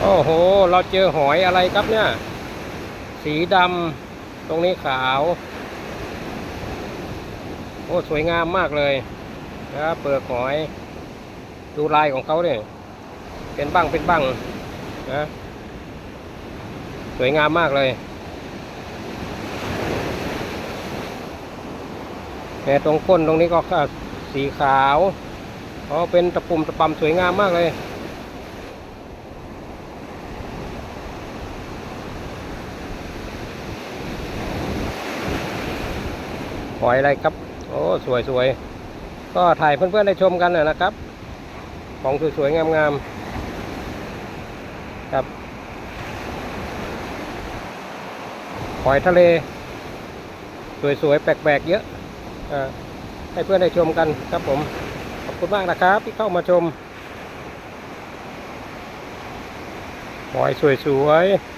โอ้โห เราเจอหอยอะไรครับเนี่ย สีดำตรงนี้ขาว โอ้สวยงามมากเลยนะครับเปลือกหอย ดูลายของเขาเนี่ย เป็นบ้างเป็นบ้างนะสวยงามมากเลยแต่ตรงก้นตรงนี้ก็สีขาวอ๋อเป็นตะปุ่มตะปำสวยงามมากเลย หอยอะไรครับ โอ้สวยสวยก็ถ่ายเพื่อนๆได้ชมกันนะนะครับ ของสวยๆงามๆครับหอยทะเล สวยๆแปลกๆเยอะอ่าให้เพื่อนได้ชมกันครับผม ขอบคุณมากนะครับที่เข้ามาชมหอยสวยๆ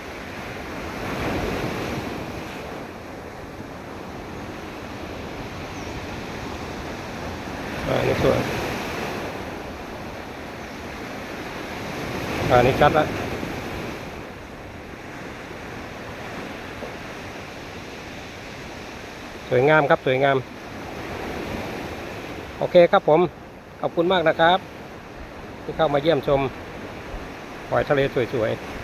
อ่านี่สวยอ่านี่ชัดแล้วสวยงามครับสวยงาม โอเคครับผม ขอบคุณมากนะครับ ที่เข้ามาเยี่ยมชมหอยทะเลสวยๆ